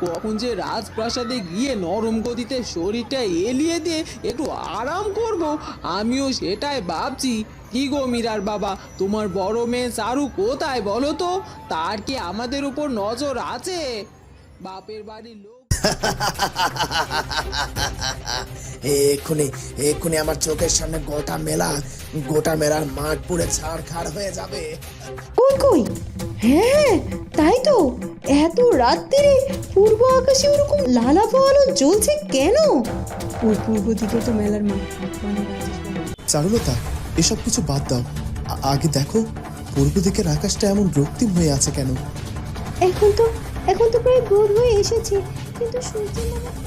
কখন যে রাজপ্রাসাদে গিয়ে নরম গতিতে শরীরটা এলিয়ে দিয়ে একটু আরাম করব, আমিও সেটাই ভাবছি। কি গো মীরার বাবা, তোমার বড় মেয়ে চারু কোথায় বলো তো? তার কি আমাদের উপর নজর আছে? বাপের বাড়ির লোক এক্ষুনি এক্ষুনি আমার চোখের সামনে গোটা মেলা গোটা মেলার মাঠ পুড়ে ছাড় খাড় হয়ে যাবে। কই কই? হ্যাঁ তাই তো। এত রাত্রিরে পূর্ব আকাশে ওরকম লালা আলো জ্বলছে কেন? ওই পূর্ব দিকে তো মেলার মাঠ। চারুলতা এসব কিছু বাদ দাও। আগে দেখো পূর্ব দিকের আকাশটা এমন রক্তিম হয়ে আছে কেন? এখন তো এখন তো প্রায় ভোর হয়ে এসেছে কিন্তু সূর্যের আলো-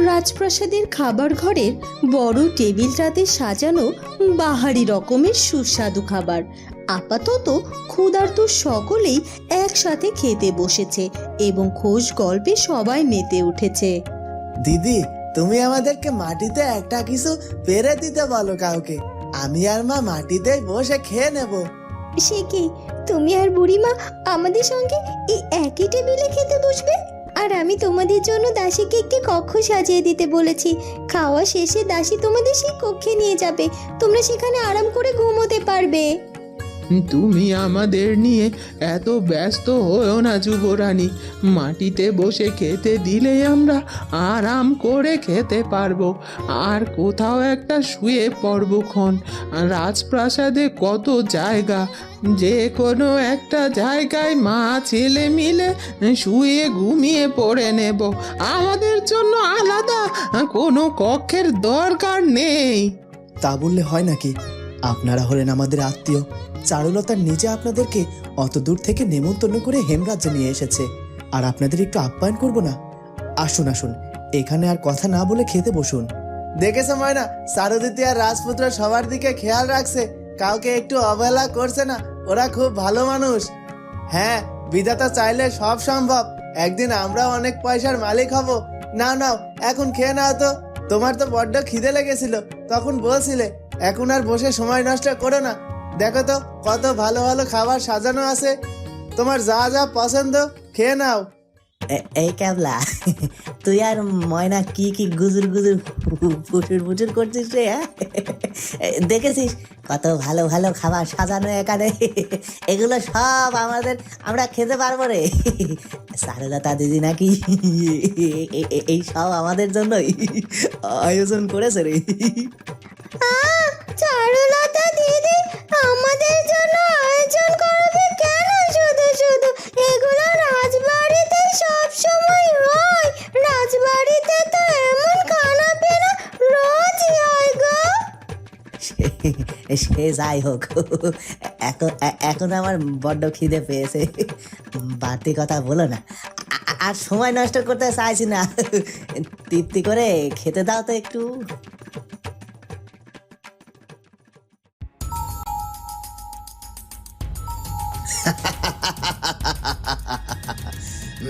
রাজপ্রাসাদের খাবার ঘরের বড় টেবিলটাতে সাজানো বাহারি রকমের সুস্বাদু খাবার। আপাতত ক্ষুধার্ত সকলেই একসাথে খেতে বসেছে এবং খোশ গল্পে সবাই মেতে উঠেছে। দিদি তুমি আমাদেরকে মাটিতে একটা কিছু পেরে দিতে বলো কাউকে। আমি আর মা মাটিতে বসে খেয়ে নেব। সে কি? তুমি আর বুড়িমা আমাদের সঙ্গে এই একই টেবিলে খেতে বসবে? আর আমি তোমাদের জন্য দাসীকে একটি কক্ষ সাজিয়ে দিতে বলেছি। খাওয়া শেষে দাসী তোমাদের সেই কক্ষে নিয়ে যাবে। তোমরা সেখানে আরাম করে ঘুমোতে পারবে। তুমি আমাদের নিয়ে এত ব্যস্ত হয়েও না, যুবরানী। মাটিতে বসে খেতে দিলেই আমরা আরাম করে খেতে পারব। আর কোথাও একটা শুয়ে পড়ব ক্ষণ। রাজপ্রাসাদে কত জায়গা যে কোনো একটা জায়গায় মা ছেলে মিলে শুয়ে ঘুমিয়ে পড়ে নেব। আমাদের জন্য আলাদা কোনো কক্ষের দরকার নেই। তা বললে হয় নাকি? আপনারা হলেন আমাদের আত্মীয়। চারুলতার নিজে আপনাদেরকে অত দূর থেকে নেমন্তন্ন করে হেমরাজ্যে নিয়ে এসেছে। আর আপনাদের একটু আপ্যায়ন করব না? আসুন আসুন এখানে আর কথা না বলে খেতে বসুন। দেখেছ ময়না সারদিতি আর রাজপুত্র সবার দিকে খেয়াল রাখছে। কাউকে একটু অবহেলা করছে না ওরা খুব ভালো মানুষ। হ্যাঁ বিধাতা চাইলে সব সম্ভব। একদিন আমরা অনেক পয়সার মালিক হব। না নাও এখন খেয়ে নাও তো। তোমার তো বড্ড খিদে লেগেছিল, তখন বলছিলে, এখন আর বসে সময় নষ্ট করো না। দেখো তো, কত ভালো ভালো খাবার সাজানো আছে। তোমার যা যা পছন্দ, খেয়ে নাও। এই ক্যাবলা তুই আর ময়না কি কি গুজুর গুজুর ফুটুর ফুটুর করছিস রে হ্যাঁ? দেখেছিস কত ভালো ভালো খাবার সাজানো এখানে? এগুলো সব আমাদের, আমরা খেতে পারব রে। সারলতা দিদি নাকি? এই সব আমাদের জন্যই আয়োজন করেছে রে। আমাদের জন্য আয়োজন করবে কেন শুধু শুধু? এগুলো রাজবাড়িতে সময় হয়। রাজবাড়িতে তো এমন খানা হয় গো। সে- যাই হোক। এখন এখন আমার বড্ড খিদে পেয়েছে। বাড়তি কথা বলো না। আর সময় নষ্ট করতে চাইছি না। তৃপ্তি করে খেতে দাও তো একটু।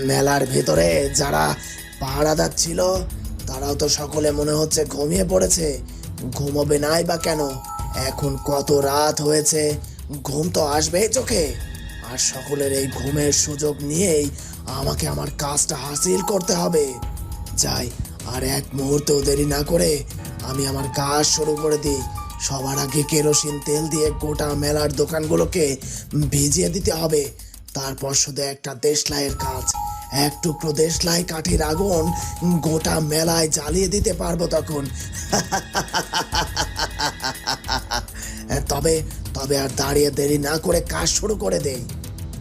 মেলার ভেতরে যারা পাহারাদার ছিল, তারাও তো সকলে মনে হচ্ছে ঘুমিয়ে পড়েছে। ঘুমোবে নাই বা কেন? এখন কত রাত হয়েছে, ঘুম তো আসবেই চোখে। আর সকলের এই ঘুমের সুযোগ নিয়েই আমাকে আমার কাজটা হাসিল করতে হবে। যাই, আর এক মুহূর্তেও দেরি না করে আমি আমার কাজ শুরু করে দিই। সবার আগে কেরোসিন তেল দিয়ে গোটা মেলার দোকানগুলোকে ভিজিয়ে দিতে হবে। তারপর শুধু একটা দেশলাইয়ের কাজ। এক টুকরো দেশলাই কাঠের আগুন গোটা মেলায় জ্বালিয়ে দিতে পারব তখন। তবে তবে আর দাঁড়িয়ে দেরি না করে কাজ শুরু করে দেই।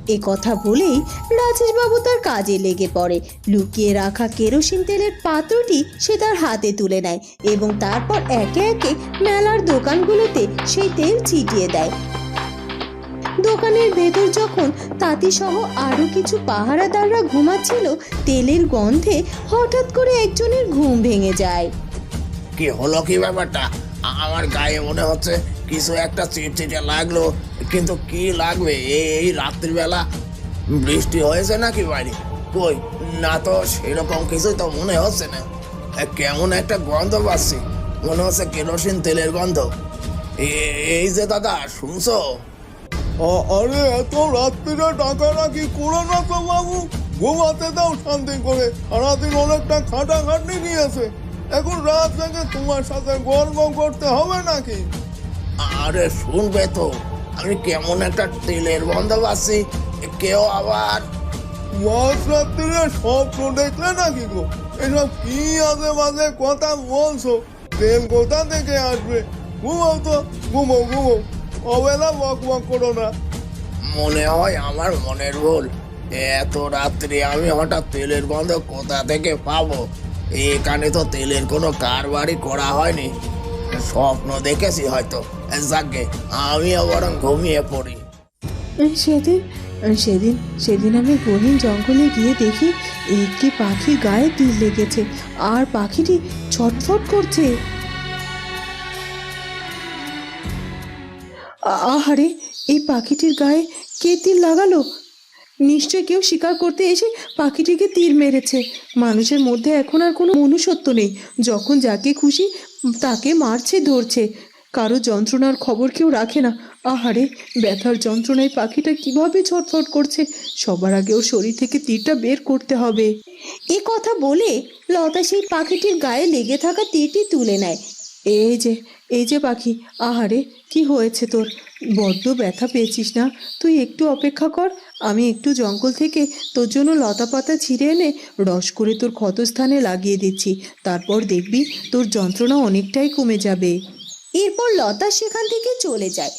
এ কথা বলেই রাজেশবাবু তার কাজে লেগে পড়ে। লুকিয়ে রাখা কেরোসিন তেলের পাত্রটি সে তার হাতে তুলে নেয় এবং তারপর একে একে মেলার দোকানগুলোতে সেই তেল ছিটিয়ে দেয়। দোকানের ভেতর যখন তাঁতিসহ আরও কিছু পাহারাদাররা ঘুমাচ্ছিল, তেলের গন্ধে হঠাৎ করে একজনের ঘুম ভেঙে যায়। কি হলো কি ব্যাপারটা? আমার গায়ে মনে হচ্ছে কিছু একটা চিটচিটে লাগল, কিন্তু কি লাগবে? এই রাত্রিবেলা বৃষ্টি হয়েছে নাকি বাড়ি? কই, না তো সেরকম কিছু তো মনে হচ্ছে না। কেমন একটা গন্ধ পাচ্ছি। মনে হচ্ছে কেরোসিন তেলের গন্ধ। এই যে দাদা, শুনছো? আরে এত রাত্রিরে ডাকাডাকি করো না তো বাবু। ঘুমাতে দাও শান্তি করে। সারাদিন অনেকটা খাটাখাটনি নিয়েছে। এখন রাত থেকে তোমার সাথে গল্প করতে হবে নাকি? আরে শুনবে তো। আমি কেমন একটা তেলের বন্ধ পাচ্ছি কেউ আবার মাঝ রাত্রিরে স্বপ্ন দেখলে নাকি গো? এসব কি আজে বাজে কথা বলছো? তেল কোথা থেকে আসবে? ঘুমাও তো ঘুমো ঘুমাও। অবেলা বক বক করো না। মনে হয় আমার মনের ভুল। এত রাত্রি আমি হঠাৎ তেলের গন্ধ কোথা থেকে পাবো? এখানে তো তেলের কোনো কারবারই করা হয়নি। স্বপ্ন দেখেছি হয়তো। যাকে আমিও বরং ঘুমিয়ে পড়ি। সেদিন সেদিন সেদিন আমি গহীন জঙ্গলে গিয়ে দেখি একটি পাখি গায়ে তিল লেগেছে। আর পাখিটি ছটফট করছে। আহারে এই পাখিটির গায়ে কে তীর লাগালো? নিশ্চয় কেউ শিকার করতে এসে পাখিটিকে তীর মেরেছে। মানুষের মধ্যে এখন আর কোনো মনুষ্যত্ব নেই। যখন যাকে খুশি তাকে মারছে ধরছে। কারও যন্ত্রণার খবর কেউ রাখে না। আহারে ব্যথার যন্ত্রণায় পাখিটা কীভাবে ছটফট করছে? সবার আগে ওর শরীর থেকে তীরটা বের করতে হবে। এ কথা বলে লতা সেই পাখিটির গায়ে লেগে থাকা তীরটি তুলে নেয়। এই যে এই যে পাখি, আহারে, কি হয়েছে তোর? বড্ড ব্যথা পেয়েছিস না? তুই একটু অপেক্ষা কর, আমি একটু জঙ্গল থেকে তোর জন্য লতা পাতা ছিঁড়ে এনে রস করে তোর ক্ষতস্থানে লাগিয়ে দিচ্ছি। তারপর দেখবি তোর যন্ত্রণা অনেকটাই কমে যাবে। এরপর লতা সেখান থেকে চলে যায়।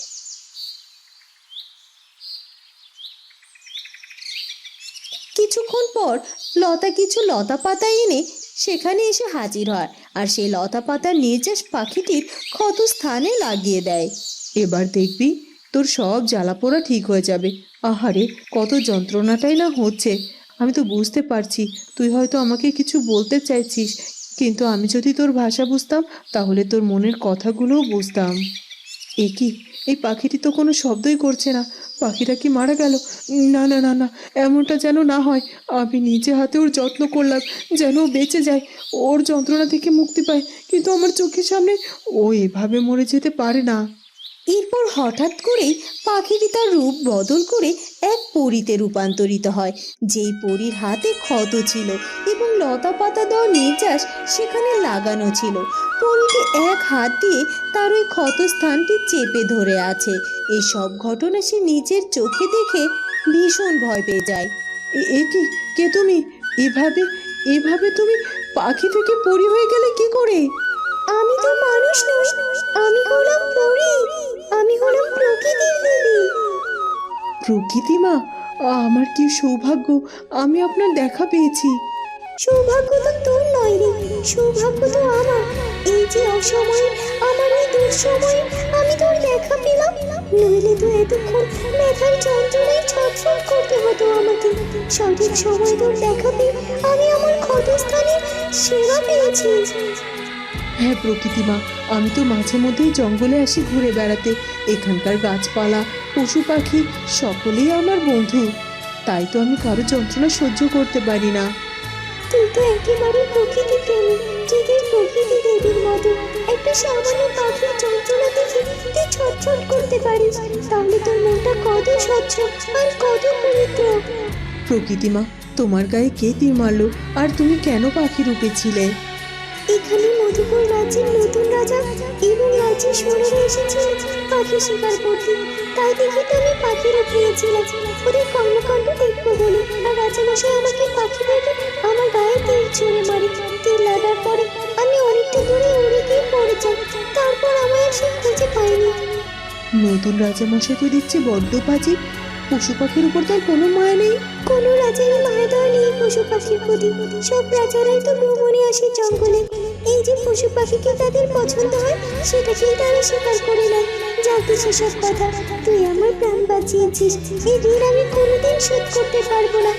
কিছুক্ষণ পর লতা কিছু লতা পাতা এনে সেখানে এসে হাজির হয় আর সেই লতা পাতার নির্যাস পাখিটির ক্ষত স্থানে লাগিয়ে দেয়। এবার দেখবি তোর সব জ্বালাপোড়া ঠিক হয়ে যাবে। আহারে, কত যন্ত্রণাটাই না হচ্ছে। আমি তো বুঝতে পারছি, তুই হয়তো আমাকে কিছু বলতে চাইছিস, কিন্তু আমি যদি তোর ভাষা বুঝতাম, তাহলে তোর মনের কথাগুলোও বুঝতাম। এ কি? এই পাখিটি তো কোনো শব্দই করছে না। পাখিটা কি মারা গেল? না না না না, এমনটা যেন না হয়। আমি নিজে হাতে ওর যত্ন করলাম, যেন ও বেঁচে যায়। ওর যন্ত্রণা থেকে মুক্তি পায়। কিন্তু আমার চোখের সামনে ও এভাবে মরে যেতে পারে না। এরপর হঠাৎ করেই পাখিটি তার রূপ বদল করে এক পরীতে রূপান্তরিত হয়। যেই পরীর হাতে ক্ষত ছিল এবং লতা পাতা দেওয়া নির্যাস সেখানে লাগানো ছিল। পরীটি এক হাত দিয়ে তার ওই ক্ষত স্থানটি চেপে ধরে আছে। এই সব ঘটনা সে নিজের চোখে দেখে ভীষণ ভয় পেয়ে যায়। এ- এ কি? কে তুমি? এভাবে এভাবে তুমি পাখি থেকে পরি হয়ে গেলে কি করে? আমি তো মানুষ নই আমি হলাম পরী। আমি হলাম প্রকৃতির দেবী প্রকৃতি মা আমার কি সৌভাগ্য? আমি আপনার দেখা পেয়েছি। সৌভাগ্য তো তোর নয় রে সৌভাগ্য তো আমার। এই যে অসময়ে আমার এই দুঃসময়ে আমি তোর দেখা পেলাম। নইলে তো এতক্ষণ ব্যথার যন্ত্রণায় ছটফট করতে হতো আমাকে। সঠিক সময় তোর দেখা পেয়ে আমি আমার ক্ষতস্থানে সেবা পেয়েছি। হ্যাঁ প্রকৃতি মা আমি তো মাঝে মধ্যেই জঙ্গলে আসি ঘুরে বেড়াতে। এখানকার গাছপালা পশু পাখি সকলেই আমার বন্ধু। তাই তো আমি কারও যন্ত্রণা সহ্য করতে পারি না। তুই তো একেবারে প্রকৃতি প্রেমী। প্রকৃতি দেবীর মতো একটা সামান্য পাখির যন্ত্রণা দেখে তুই ছটফট করতে পারিস তাহলে তোর মনটা কত স্বচ্ছ আর কত পবিত্র। প্রকৃতি মা তোমার গায়ে কে তীর মারলো? আর তুমি কেন পাখি রূপে ছিলে? এখানে মধুপুর রাজ্যের নতুন রাজা এবং রাজ্যের সৈন্যরা এসেছিল পাখি শিকার করতে। তাই দেখে তো আমি পাখি রূপিয়েছিলাম ওদের কর্মকাণ্ড দেখব বলে। আর রাজামশাই আমাকে পাখি দেখে আমার গায়ে তেল ছুঁড়ে মারে। তেল লাগার পরে আমি অনেকটা দূরে উড়ে গিয়ে পড়ে যাই। তারপর আমায় আর সে খুঁজে পাইনি নতুন রাজামশাই তো দেখছি বড্ড পাজি পশু পাখির উপর তার কোনো মায়া নেই। কোনো রাজারই মায়া দেওয়া নেই পশু পাখির প্রতি। সব রাজারাই তো ভ্রমণে আসে জঙ্গলে। এই যে পশু পাখিকে তাদের পছন্দ হয়, সেটাকেই তারা স্বীকার করে নেয়। জানতে সেসব কথা, তুই আমার প্রাণ বাঁচিয়েছিস। এই ঋণ আমি কোনোদিন শোধ করতে পারব না।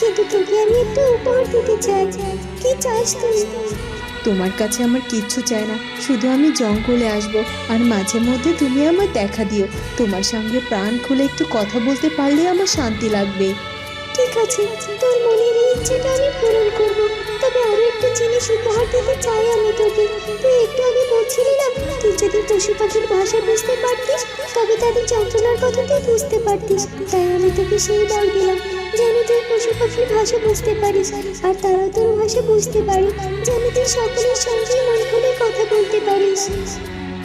কিন্তু তোকে আমি একটু উপহার দিতে চাই। কি চাস তুই? তোমার কাছে আমার কিচ্ছু চাই না। শুধু আমি জঙ্গলে আসব আর মাঝে মধ্যে তুমি আমার দেখা দিও। তোমার সঙ্গে প্রাণ খুলে একটু কথা বলতে পারলে আমার শান্তি লাগবে। ঠিক আছে, তোর মনের এই ইচ্ছেটা আমি পূরণ করব। তবে আরও একটা জিনিস উপহার দিতে চাই আমি তোকে। তুই একটু আগে বলছিলি না, তুই যদি পশু পাখির ভাষা বুঝতে পারতিস, তবে তাদের যন্ত্রণার কথা তুই বুঝতে পারতিস। তাই আমি তোকে সেই বল দিলাম। যেন তুই পশু পাখির ভাষা বুঝতে পারিস, আর তারাও তোর ভাষা বুঝতে পারে, যেন তুই সকলের সঙ্গে মন খুলে কথা বলতে পারিস।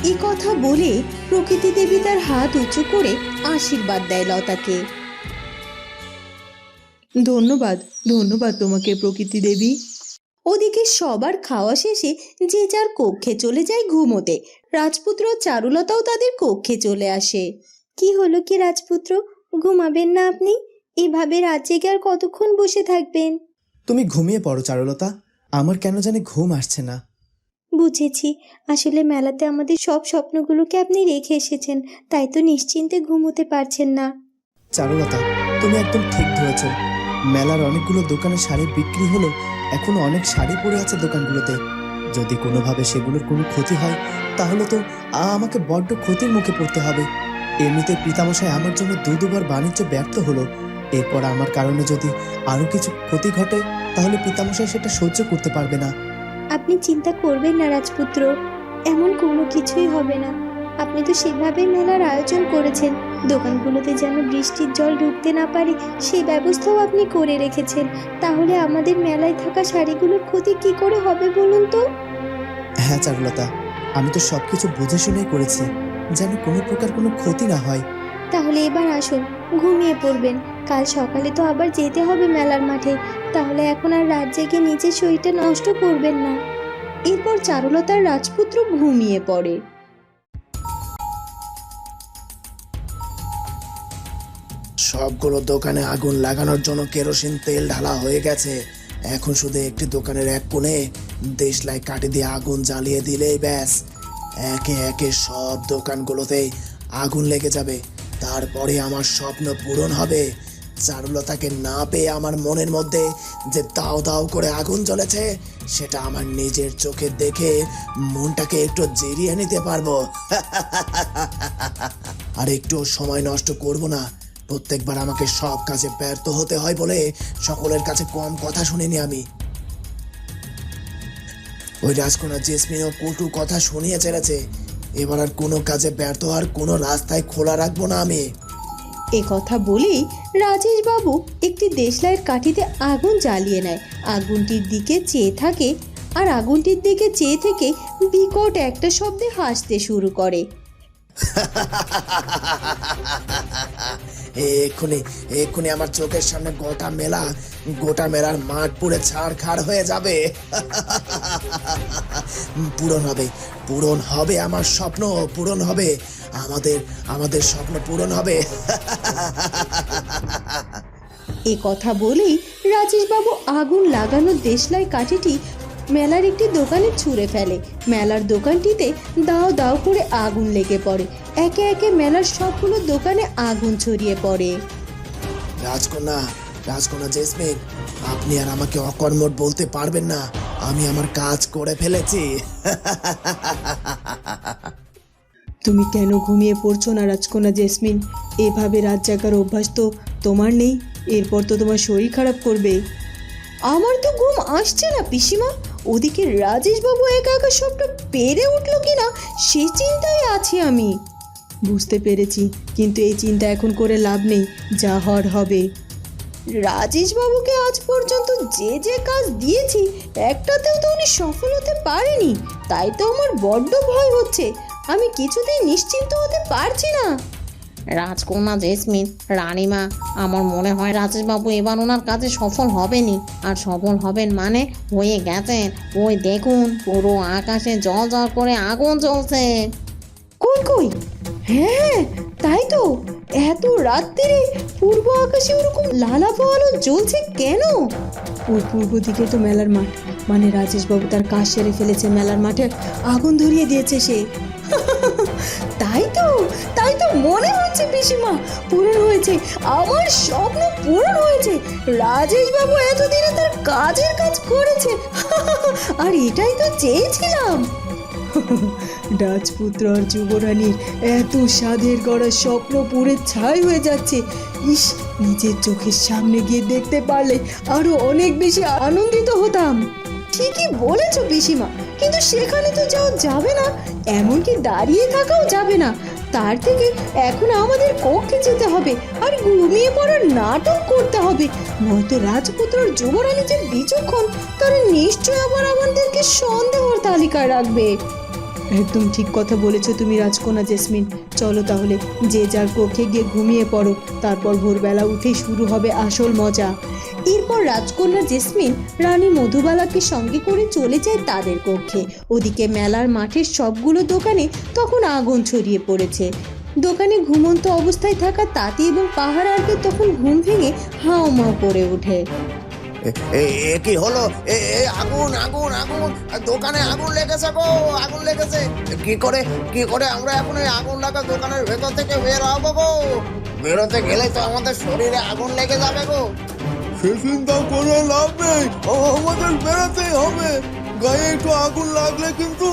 এই কথা বলে প্রকৃতি দেবী তার হাত উঁচু করে আশীর্বাদ দেয় লতাকে। ধন্যবাদ ধন্যবাদ তোমাকে প্রকৃতি দেবী। ওদিকে সবার খাওয়া শেষে যে যার কক্ষে চলে যায় ঘুমোতে, রাজপুত্র চারুলতাও তাদের কক্ষে চলে আসে। কি হলো কি রাজপুত্র? ঘুমাবেন না আপনি? এভাবে রাত জেগে আর কতক্ষণ বসে থাকবেন? তুমি ঘুমিয়ে পড়ো চারুলতা। আমার কেন জানি ঘুম আসছে না। বুঝেছি। আসলে মেলাতে আমাদের সব স্বপ্নগুলোকে আপনি রেখে এসেছেন তাই তো নিশ্চিন্তে ঘুমোতে পারছেন না। চারুলতা তুমি একদম ঠিক ধরেছ। মেলার অনেকগুলো দোকানে শাড়ি বিক্রি হলো এখনও অনেক শাড়ি পড়ে আছে দোকানগুলোতে। যদি কোনোভাবে সেগুলোর কোনো ক্ষতি হয় তাহলে তো আমাকে বড্ড ক্ষতির মুখে পড়তে হবে। এমনিতে পিতামশাই আমার জন্য দু দুবার বাণিজ্য ব্যর্থ হলো। এরপর আমার কারণে যদি আরও কিছু ক্ষতি ঘটে তাহলে পিতামশাই সেটা সহ্য করতে পারবে না। আপনি চিন্তা করবেন না রাজপুত্র। এমন কোনো কিছুই হবে না। আপনি তো সেভাবে মেলার আয়োজন করেছেন। দোকানগুলোতে যেন বৃষ্টির জল ঢুকতে না পারে সেই ব্যবস্থাও আপনি করে রেখেছেন। তাহলে আমাদের মেলায় থাকা শাড়িগুলোর ক্ষতি কি করে হবে বলুন তো? হ্যাঁ চারুলতা আমি তো সবকিছু বুঝে শুনেই করেছি। যেন কোনো প্রকার কোনো ক্ষতি না হয়। তাহলে এবার আসুন ঘুমিয়ে পড়বেন। কাল সকালে তো আবার যেতে হবে মেলার মাঠে। তাহলে এখন আর রাত জেগে নিজের শরীরটা নষ্ট করবেন না। এরপর চারুলতার রাজপুত্র ঘুমিয়ে পড়ে। সবগুলো দোকানে আগুন লাগানোর জন্য কেরোসিন তেল ঢালা হয়ে গেছে। এখন শুধু একটি দোকানের এক কোণে দেশলাই কাটি দিয়ে আগুন জ্বালিয়ে দিলেই ব্যাস। একে একে সব দোকানগুলোতেই আগুন লেগে যাবে। তারপরে আমার স্বপ্ন পূরণ হবে। চারুলতাকে না পেয়ে আমার মনের মধ্যে যে দাও দাও করে আগুন জ্বলেছে, সেটা আমার নিজের চোখে দেখে মনটাকে একটু জিরিয়ে নিতে পারব। আর একটু সময় নষ্ট করব না। প্রত্যেকবার আমাকে সব কাজে ব্যর্থ হতে হয় বলে সকলের কাছে কম কথা শুনিনি আমি। ওই রাজকন্যা জেসমিনও কটু কথা শুনিয়ে ছেড়েছে এবার আর কোনো কাজে ব্যর্থ হওয়ার কোনো রাস্তায় খোলা রাখব না আমি। এ কথা বলেই রাজেশবাবু একটি দেশলাইয়ের কাঠিতে আগুন জ্বালিয়ে নেয়। আগুনটির দিকে চেয়ে থাকে আর আগুনটির দিকে চেয়ে থেকে বিকট একটা শব্দে হাসতে শুরু করে। এক্ষুনি এক্ষুনি আমার চোখের সামনে গোটা মেলা, গোটা মেলার মাঠ পুরে ছাড়খাড় হয়ে যাবে। পূরণ হবে পূরণ হবে আমার স্বপ্ন, পূরণ হবে। আমাদের আমাদের স্বপ্ন পূরণ হবে। এ কথা বলেই রাজেশবাবু আগুন লাগানো দেশলাই কাঠিটি মেলার একটি দোকানে ছুঁড়ে ফেলে। মেলার দোকানটিতে দাও দাও করে আগুন লেগে পড়ে। একে একে মেলার সবগুলো দোকানে আগুন ছড়িয়ে পড়ে। রাজকন্যা রাজকন্যা জেসমিন আপনি আর আমাকে অকর্মট বলতে পারবেন না। আমি আমার কাজ করে ফেলেছি। তুমি কেন ঘুমিয়ে পড়ছো না রাজকন্যা জেসমিন? এভাবে রাত জাগার অভ্যাস তো তোমার নেই। এরপর তো তোমার শরীর খারাপ করবে। আমার তো ঘুম আসছে না পিসিমা। ওদিকে রাজেশবাবু একা একা সবটা পেরে উঠল কিনা সে চিন্তায় আছি আমি। বুঝতে পেরেছি, কিন্তু এই চিন্তা এখন করে লাভ নেই, যা হওয়ার হবে। রাজেশবাবুকে আজ পর্যন্ত যে যে কাজ দিয়েছি, একটাতেও তো উনি সফল হতে পারেনি। তাই তো আমার বড্ড ভয় হচ্ছে। আমি কিছুতেই নিশ্চিন্ত হতে পারছি না। রাজকন্যা জেসমিন, রানীমা, আমার মনে হয় রাজেশবাবু এবার ওনার কাজে সফল হবেনি আর সফল হবেন মানে হয়ে গেছেন। ওই দেখুন, পুরো আকাশে জল জল করে আগুন জ্বলছে। কই কই? হ্যাঁ তাই তো। এত রাত্রিরে পূর্ব আকাশে ওরকম লালাপো আলো জ্বলছে কেন? ওই পূর্ব দিকে তো মেলার মাঠ। মানে রাজেশবাবু তার কাজ সেরে ফেলেছে, মেলার মাঠে আগুন ধরিয়ে দিয়েছে সে। তাই তো। মনে হচ্ছে পিসিমা, পূরণ হয়েছে। আমার স্বপ্ন পূরণ হয়েছে। রাজেশবাবু এতদিনে তার কাজের কাজ করেছে আর এটাই তো চেয়েছিলাম। রাজপুত্র আর যুবরানীর এত স্বাদের গড়া স্বপ্ন পুরে ছাই হয়ে যাচ্ছে। ইস, নিজের চোখের সামনে গিয়ে দেখতে পারলে আরও অনেক বেশি আনন্দিত হতাম। ঠিকই বলেছ পিসিমা, কিন্তু সেখানে তো যাওয়া যাবে না। এমনকি দাঁড়িয়ে থাকাও যাবে না। তার থেকে এখন আমাদের কক্ষে যেতে হবে আর ঘুমিয়ে পড়ার নাটক করতে হবে। নয়তো রাজপুত্র আর যুবরানী যে বিচক্ষণ, তারা নিশ্চয় আবার আমাদেরকে সন্দেহর তালিকায় রাখবে। একদম ঠিক কথা বলেছ তুমি রাজকন্যা জেসমিন। চলো তাহলে, যে যার কক্ষে গিয়ে ঘুমিয়ে পড়ো, তারপর ভোরবেলা উঠেই শুরু হবে আসল মজা। এরপর রাজকন্যা জেসমিন রানী মধুবালাকে সঙ্গে করে চলে যায় তাদের কক্ষে। ওদিকে মেলার মাঠের সবগুলো দোকানে তখন আগুন ছড়িয়ে পড়েছে। দোকানে ঘুমন্ত অবস্থায় থাকা তাঁতি এবং পাহাড়ারকে তখন ঘুম ভেঙে হাও মাও করে ওঠে। এ- কি হলো? এ আগুন আগুন আগুন! দোকানে আগুন লেগেছে গো, আগুন লেগেছে। কি করে কি করে আমরা এখন এই আগুন লাগা দোকানের ভেতর থেকে বের হব গো? বেরোতে গেলে তো আমাদের শরীরে আগুন লেগে যাবে গো। চিন্তা করে লাভ নেই। আমাদের বেরোতেই হবে। গায়ে একটু আগুন লাগলে কিন্তু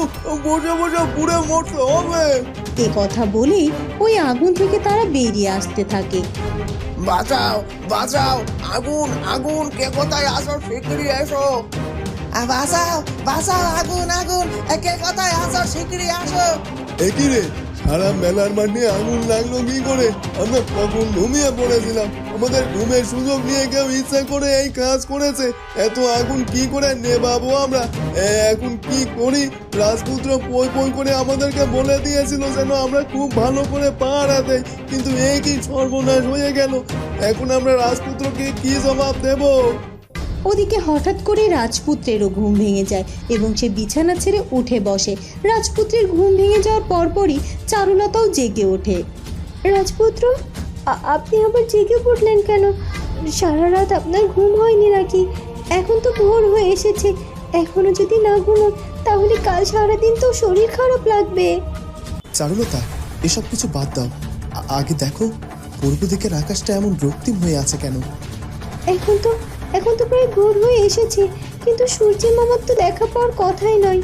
বসে বসে পুড়ে মরতে হবে। এ কথা বলেই ওই আগুন থেকে তারা বেরিয়ে আসতে থাকে। বাঁচাও বাঁচাও। আগুন আগুন কে কোথায় আসো শিগগিরই এসো। বাঁচাও বাঁচাও আগুন আগুন। কে কোথায় আসো শিগগিরই আসো। একই রে? সারা মেলার মাঠে আগুন লাগল কি করে? আমরা কখন ঘুমিয়ে পড়েছিলাম। আমাদের ঘুমের সুযোগ নিয়ে কেউ ইচ্ছা করে এই কাজ করেছে। এত আগুন কি করে নেবাবো আমরা? এখন কি করি? রাজপুত্র পই পই করে আমাদেরকে বলে দিয়েছিল যেন আমরা খুব ভালো করে পাহারা দেয় কিন্তু এই কি সর্বনাশ হয়ে গেল? এখন আমরা রাজপুত্রকে কি জবাব দেবো? ওদিকে হঠাৎ করে রাজপুত্রেরও ঘুম ভেঙে যায় এবং সে বিছানা ছেড়ে উঠে বসে। রাজপুত্রের ঘুম ভেঙে যাওয়ার পরপরই চারুলতাও জেগে ওঠে। রাজপুত্র আপনি আবার জেগে পড়লেন কেন? সারা রাত আপনার ঘুম হয়নি নাকি? এখন তো ভোর হয়ে এসেছে। এখনও যদি না ঘুমোন তাহলে কাল সারাদিন তো শরীর খারাপ লাগবে। চারুলতা এসব কিছু বাদ দাও। আগে দেখো পূর্ব দিকের আকাশটা এমন রক্তিম হয়ে আছে কেন? এখন তো এখন তো প্রায় ভোর হয়ে এসেছে কিন্তু সূর্যের মামার তো দেখা পাওয়ার কথাই নয়।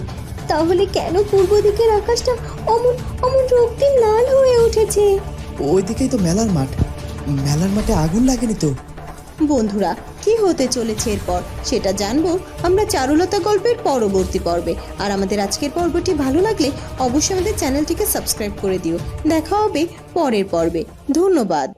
তাহলে কেন পূর্ব দিকের আকাশটা অমন অমন রক্তিম লাল হয়ে উঠেছে? ওই দিকেই তো মেলার মাঠ। মেলার মাঠে আগুন লাগেনি তো? বন্ধুরা, কি হতে চলেছে এরপর? সেটা জানব আমরা চারুলতা গল্পের পরবর্তী পর্বে। আর আমাদের আজকের পর্বটি ভালো লাগলে অবশ্যই আমাদের চ্যানেলটিকে সাবস্ক্রাইব করে দিও। দেখা হবে পরের পর্বে। ধন্যবাদ।